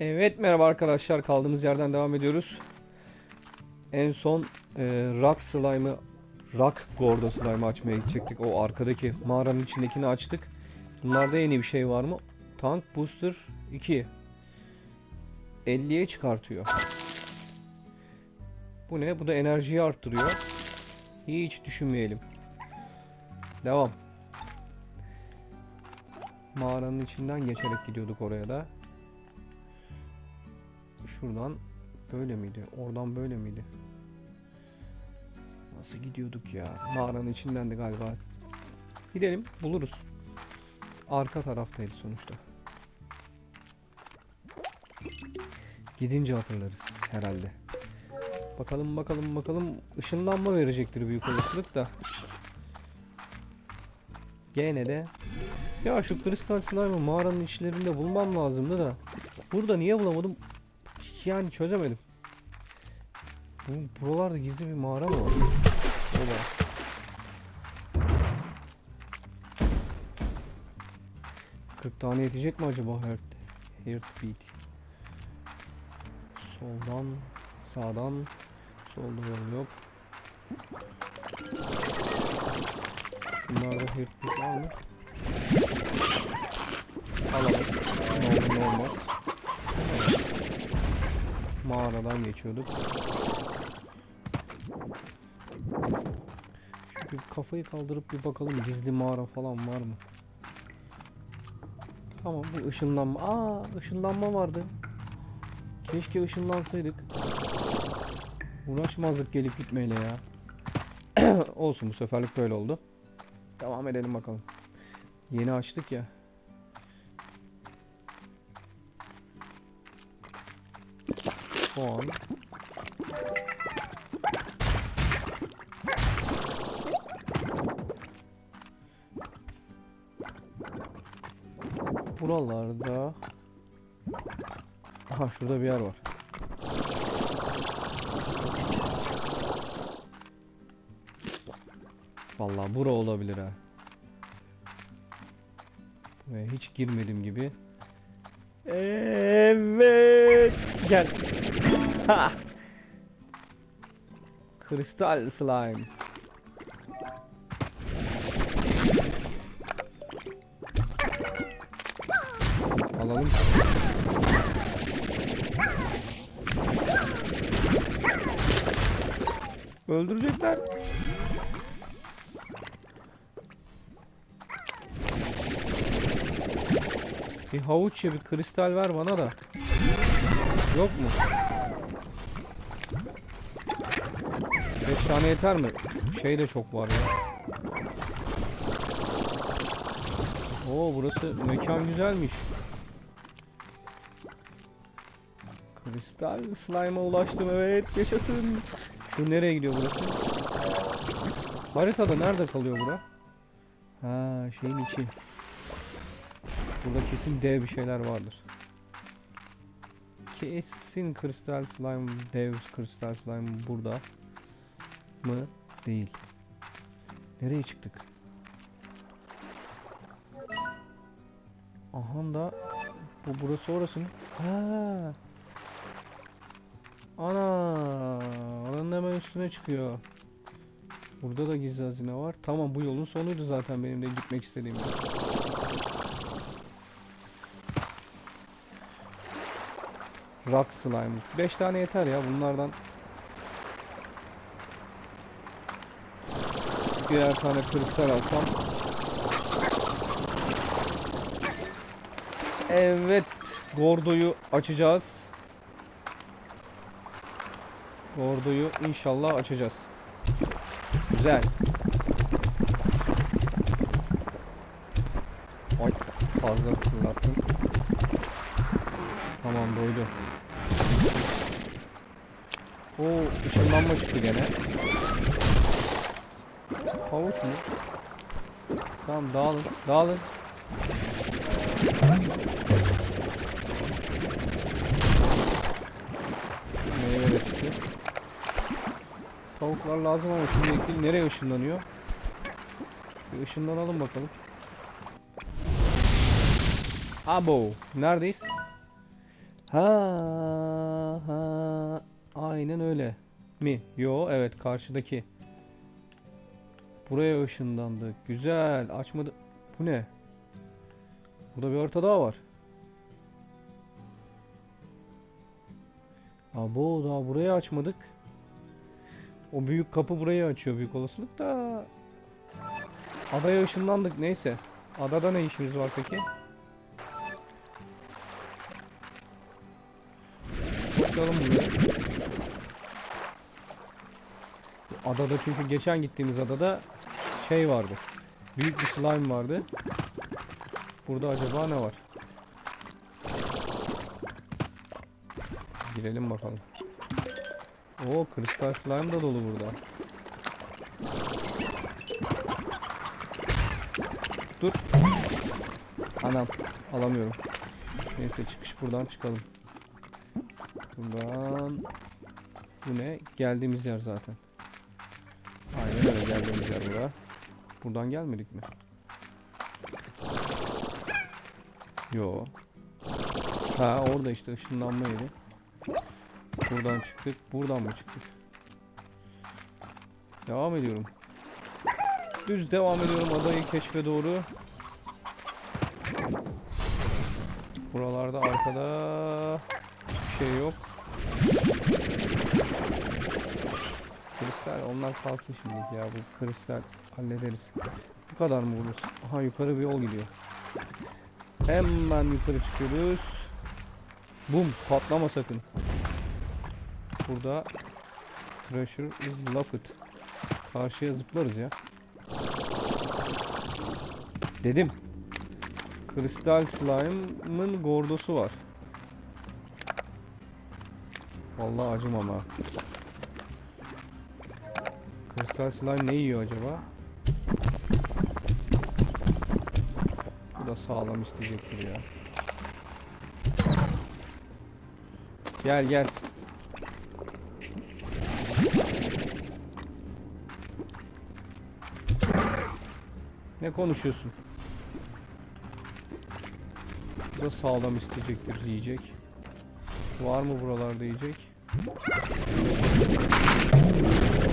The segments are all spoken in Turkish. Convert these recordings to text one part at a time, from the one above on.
Evet merhaba arkadaşlar kaldığımız yerden devam ediyoruz. En son e, Rock Slime'ı Rock Gordo Slime'ı açmaya gidecektik. O arkadaki mağaranın içindekini açtık. Bunlarda yeni bir şey var mı? Tank Booster 2 50'ye çıkartıyor. Bu ne? Bu da enerjiyi arttırıyor. Hiç düşünmeyelim. Devam. Mağaranın içinden geçerek gidiyorduk oraya da. Şuradan böyle miydi? Oradan böyle miydi? Nasıl gidiyorduk ya? Mağaranın içindendi galiba. Gidelim buluruz. Arka taraftaydı sonuçta. Gidince hatırlarız herhalde. Bakalım bakalım bakalım. Işınlanma verecektir büyük olasılık da. Gene de. Ya şu kristal slime'ı mağaranın içlerinde bulmam lazımdı da. Burada niye bulamadım? Yani çözemedim. Bu buralarda gizli bir mağara mı var? Oba. Kırk tane yetecek mi acaba Heart, Heartbeat? Soldan, sağdan, solda yol yok. Bunlarda Heartbeat var mı? Alalım. Ne olur ne olmaz. Mağaradan geçiyorduk. Şu kafayı kaldırıp bir bakalım gizli mağara falan var mı? Tamam bir ışınlanma. Aa ışınlanma vardı. Keşke ışınlansaydık. Uğraşmazdık gelip gitmeyle ya. Olsun bu seferlik böyle oldu. Devam edelim bakalım. Yeni açtık ya. Puan. Buralarda Aha şurada bir yer var. Vallahi bura olabilir ha. Ve hiç girmedim gibi. Evet. Gel. Ha. Kristal slime. Alalım. Öldürecekler. Bir havuç ya bir kristal ver bana da. Yok mu? 5 tane yeter mi? Şey de çok var ya. Oo burası mekan güzelmiş. Kristal slime'a ulaştım evet yaşasın. Şu nereye gidiyor burası? Haritada nerede kalıyor bura? Ha şeyin içi. Burada kesin dev bir şeyler vardır. Kesin kristal slime, dev kristal slime burada mı? Değil. Nereye çıktık? Aha da bu burası orası mı? Ha. Ana, oranın hemen üstüne çıkıyor. Burada da gizli hazine var. Tamam bu yolun sonuydu zaten benim de gitmek istediğim yer. Rock slime. 5 tane yeter ya bunlardan. Birer tane kristal alsam. Evet. Gordo'yu açacağız. Gordo'yu inşallah açacağız. Güzel. Ay fazla fırlattım. Tamam doydu. Oo ışınlanma çıktı gene. Havuç mu? Tamam dağılın. Dağılın. Meyve çıktı. Tavuklar lazım ama şimdi ekil nereye ışınlanıyor? Bir ışınlanalım bakalım. Abo. Neredeyiz? Ha ha aynen öyle mi? Yo evet karşıdaki. Buraya ışınlandık. Güzel. Açmadı. Bu ne? Burada bir harita daha var. Abo daha burayı açmadık. O büyük kapı burayı açıyor büyük olasılık da. Adaya ışınlandık neyse. Adada ne işimiz var peki? Bakalım buraya. Adada çünkü geçen gittiğimiz adada şey vardı. Büyük bir slime vardı. Burada acaba ne var? Girelim bakalım. Oo kristal slime da dolu burada. Dur. Anam alamıyorum. Neyse çıkış buradan çıkalım. Buradan bu ne? Geldiğimiz yer zaten. Öyle geldiğimiz yer bura. Buradan gelmedik mi? Yo. Ha orada işte ışınlanma yeri. Buradan çıktık. Buradan mı çıktık? Devam ediyorum. Düz devam ediyorum adayı keşfe doğru. Buralarda arkada bir şey yok. Kristal onlar kalsın şimdi ya bu kristal hallederiz. Bu kadar mı burası? Aha yukarı bir yol gidiyor. Hemen yukarı çıkıyoruz. Bum patlama sakın. Burada Treasure is locked. Karşıya zıplarız ya. Dedim. Kristal Slime'ın gordosu var. Vallahi acımam ha. Slime ne yiyor acaba? Bu da sağlam isteyecektir ya. Gel gel. Ne konuşuyorsun? Bu da sağlam isteyecektir yiyecek. Var mı buralarda yiyecek?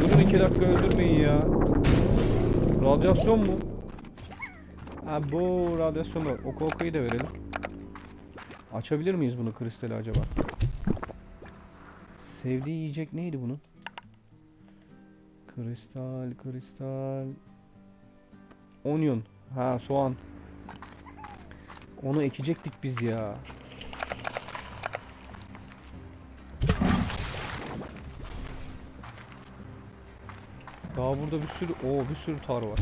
Durun iki dakika öldürmeyin ya. Radyasyon mu? Ha bu radyasyon var. Oku okuyu da verelim. Açabilir miyiz bunu kristali acaba? Sevdiği yiyecek neydi bunun? Kristal, kristal. Onion. Ha soğan. Onu ekecektik biz ya. Daha burada bir sürü o bir sürü tar var.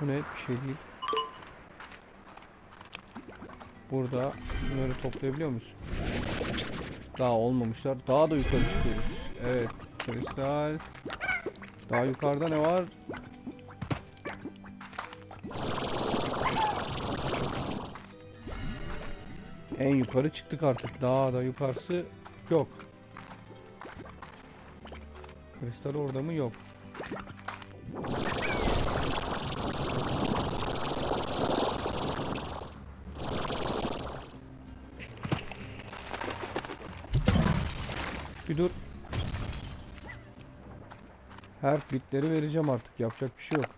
Bu ne? Bir şey değil. Burada bunları toplayabiliyor muyuz? Daha olmamışlar. Daha da yukarı çıkıyoruz. Evet. Kristal. Daha yukarıda ne var? En yukarı çıktık artık. Daha da yukarısı yok. Kristal orada mı? Yok. Bir dur. Her bitleri vereceğim artık. Yapacak bir şey yok.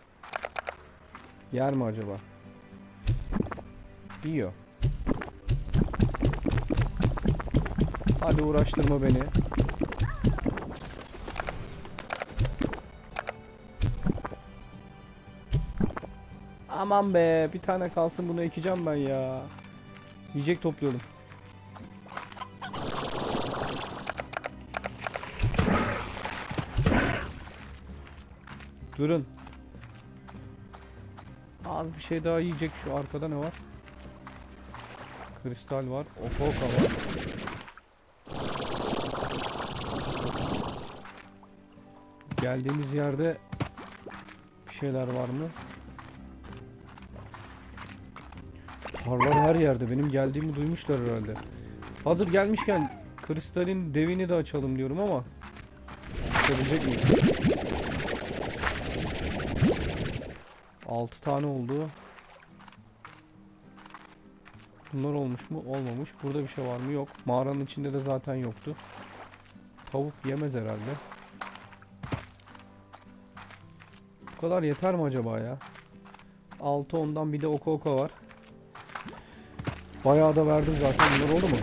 Yer mi acaba? Yiyor. Hadi uğraştırma beni. Aman be bir tane kalsın bunu ekeceğim ben ya. Yiyecek topluyordum. Durun. Az bir şey daha yiyecek şu arkada ne var? Kristal var, okoka var. Geldiğimiz yerde bir şeyler var mı? Tarlar her yerde. Benim geldiğimi duymuşlar herhalde. Hazır gelmişken kristalin devini de açalım diyorum ama açabilecek miyim? 6 tane oldu. Bunlar olmuş mu? Olmamış. Burada bir şey var mı? Yok. Mağaranın içinde de zaten yoktu. Tavuk yemez herhalde. Bu kadar yeter mi acaba ya? 6 ondan bir de oka oka var. Bayağı da verdim zaten. Bunlar oldu mu?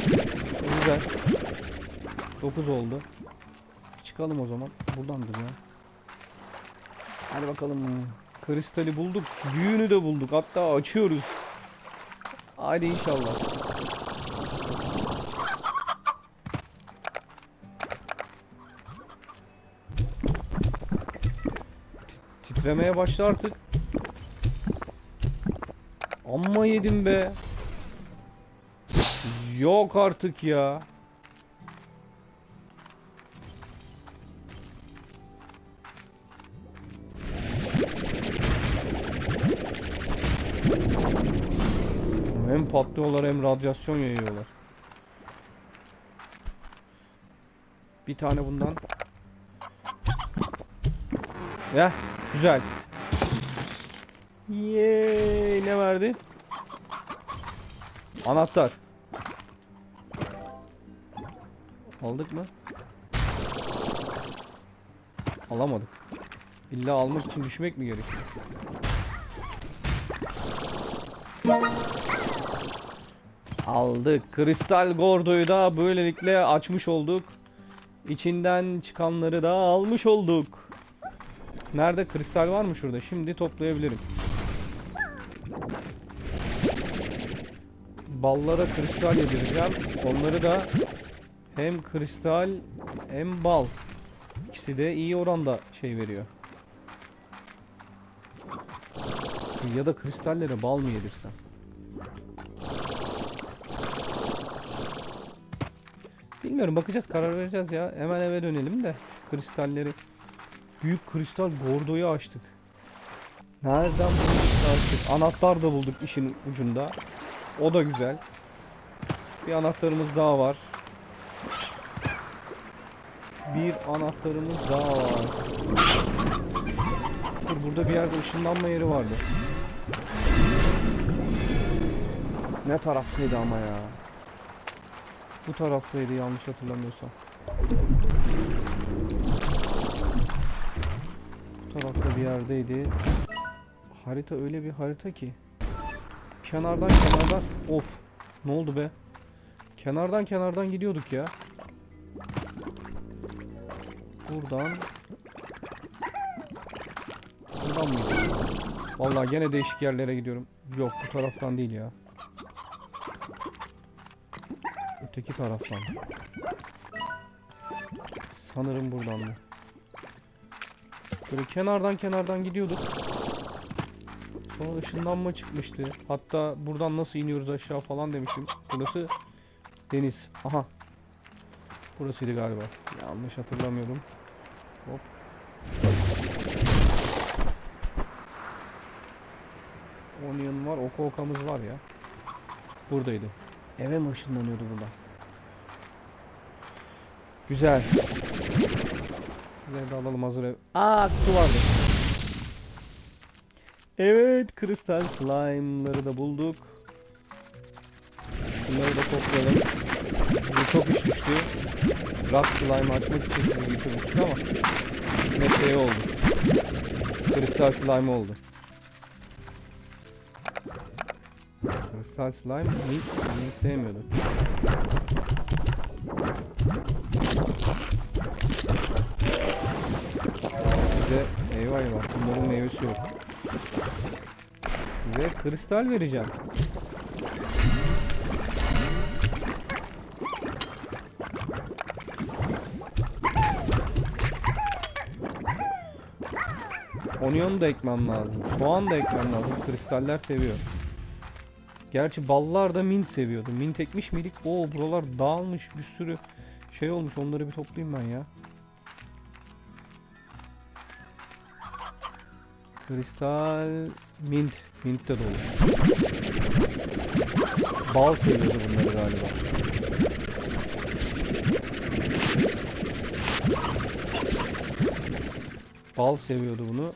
Güzel. 9 oldu. Çıkalım o zaman. Buradandır ya. Hadi bakalım. Kristali bulduk. Büyüğünü de bulduk. Hatta açıyoruz. Hadi inşallah. Titremeye başla artık. Amma yedim be. Yok artık ya. Hem patlıyorlar hem radyasyon yayıyorlar. Bir tane bundan. Ya güzel. Yeee ne verdi? Anahtar. Aldık mı? Alamadık. İlla almak için düşmek mi gerekiyor? Aldık. Kristal Gordo'yu da böylelikle açmış olduk. İçinden çıkanları da almış olduk. Nerede? Kristal var mı şurada? Şimdi toplayabilirim. Ballara kristal yedireceğim. Onları da hem kristal hem bal. İkisi de iyi oranda şey veriyor. Ya da kristallere bal mı yedirsem? Bilmiyorum bakacağız karar vereceğiz ya. Hemen eve dönelim de kristalleri. Büyük kristal gordoyu açtık. Nereden bulduk açtık? Anahtar da bulduk işin ucunda. O da güzel. Bir anahtarımız daha var. Bir anahtarımız daha var. Dur burada bir yerde ışınlanma yeri vardı. Ne taraftaydı ama ya? Bu taraftaydı yanlış hatırlamıyorsam. Tarafta bir yerdeydi. Harita öyle bir harita ki. Kenardan kenardan of ne oldu be? Kenardan kenardan gidiyorduk ya. Buradan Buradan mı? Vallahi gene değişik yerlere gidiyorum. Yok bu taraftan değil ya. Öteki taraftan. Sanırım buradan mı? Böyle kenardan kenardan gidiyorduk. Sonra ışınlanma çıkmıştı. Hatta buradan nasıl iniyoruz aşağı falan demiştim. Burası deniz. Aha. Burasıydı galiba. Yanlış hatırlamıyorum. Hop. Onion var, oka okamız var ya. Buradaydı. Eve mi ışınlanıyordu burada? Güzel. Güzel de alalım hazır ev. Aa kutu vardı. Evet kristal slime'ları da bulduk. Bunları da toplayalım. Bize çok iş düştü. Rock slime açmak için sizi götürmüştük ama ne şey oldu. Kristal slime oldu. Kristal slime Nick, Nick sevmiyordu. Size eyvah eyvah bunların meyvesi yok. Size kristal vereceğim. Onion da ekmem lazım. Soğan da ekmem lazım. Kristaller seviyor. Gerçi ballar da mint seviyordu. Mint ekmiş miydik? Oo buralar dağılmış bir sürü şey olmuş. Onları bir toplayayım ben ya. Kristal mint. Mint de dolu. Bal seviyordu bunları galiba. Bal seviyordu bunu.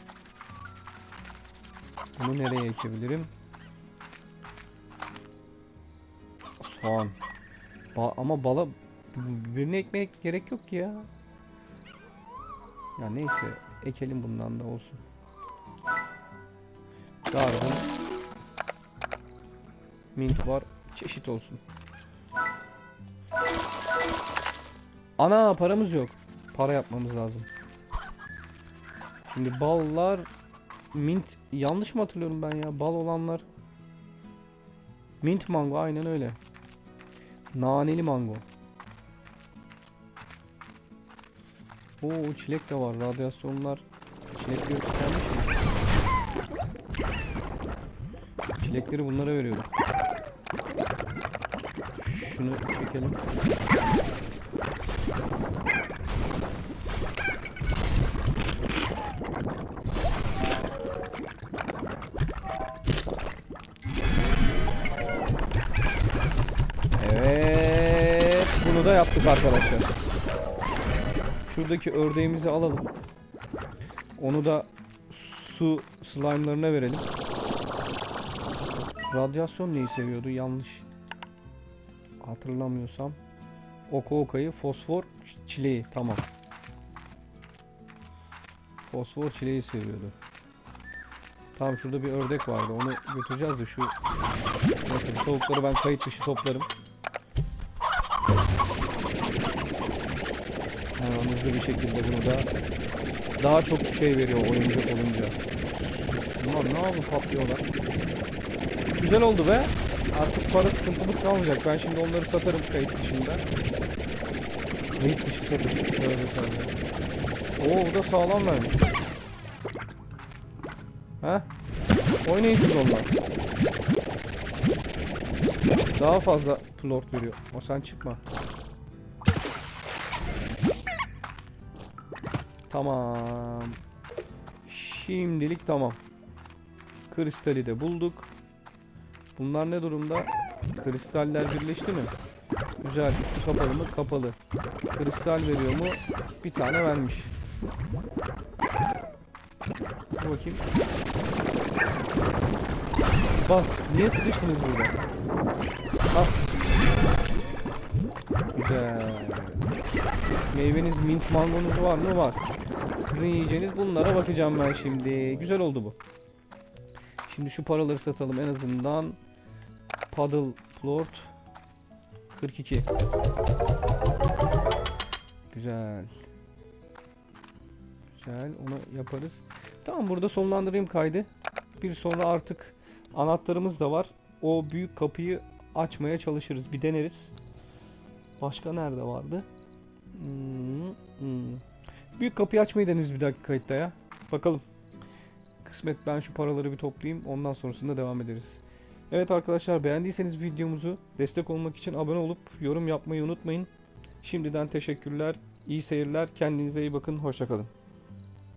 Bunu nereye ekebilirim? Soğan. Ba- ama bala birine ekmek gerek yok ki ya. Ya neyse ekelim bundan da olsun. Darwin. Mint var. Çeşit olsun. Ana paramız yok. Para yapmamız lazım. Şimdi ballar mint yanlış mı hatırlıyorum ben ya? Bal olanlar mint mango aynen öyle. Naneli mango. Oo çilek de var. Radyasyonlar çilekleri tükenmiş Çilekleri bunlara veriyorum. Şunu çekelim. Evet, bunu da yaptık arkadaşlar. Şuradaki ördeğimizi alalım. Onu da su slime'larına verelim. Radyasyon neyi seviyordu? Yanlış hatırlamıyorsam. Oku okayı, fosfor, çileği. Tamam. Fosfor çileği seviyordu. Tamam şurada bir ördek vardı. Onu götüreceğiz de şu Neyse, tavukları ben kayıt dışı toplarım. Hemen hızlı bir şekilde bunu da daha çok şey veriyor oyuncak olunca. Bunlar ne yapıyor patlıyorlar. Güzel oldu be. Artık para sıkıntımız kalmayacak. Ben şimdi onları satarım kayıt dışında. Kayıt dışı satış. Oo bu da sağlam vermiş. Ha? Oynayın siz onlar. Daha fazla plort veriyor. O sen çıkma. Tamam. Şimdilik tamam. Kristali de bulduk. Bunlar ne durumda? Kristaller birleşti mi? Güzel. Üstü kapalı mı? Kapalı. Kristal veriyor mu? Bir tane vermiş. Dur bakayım. Bas. Niye sıkıştınız burada? Bas. Güzel. Meyveniz mint mangonuz var mı? Var. Sizin yiyeceğiniz bunlara bakacağım ben şimdi. Güzel oldu bu. Şimdi şu paraları satalım en azından. Paddle plort 42. Güzel. Güzel. Onu yaparız. Tamam burada sonlandırayım kaydı. Bir sonra artık anahtarımız da var. O büyük kapıyı açmaya çalışırız. Bir deneriz. Başka nerede vardı? Hmm, hmm. Büyük kapıyı açmayı deneriz bir dahaki kayıtta ya. Bakalım. Kısmet ben şu paraları bir toplayayım. Ondan sonrasında devam ederiz. Evet arkadaşlar beğendiyseniz videomuzu destek olmak için abone olup yorum yapmayı unutmayın. Şimdiden teşekkürler. İyi seyirler. Kendinize iyi bakın. Hoşçakalın.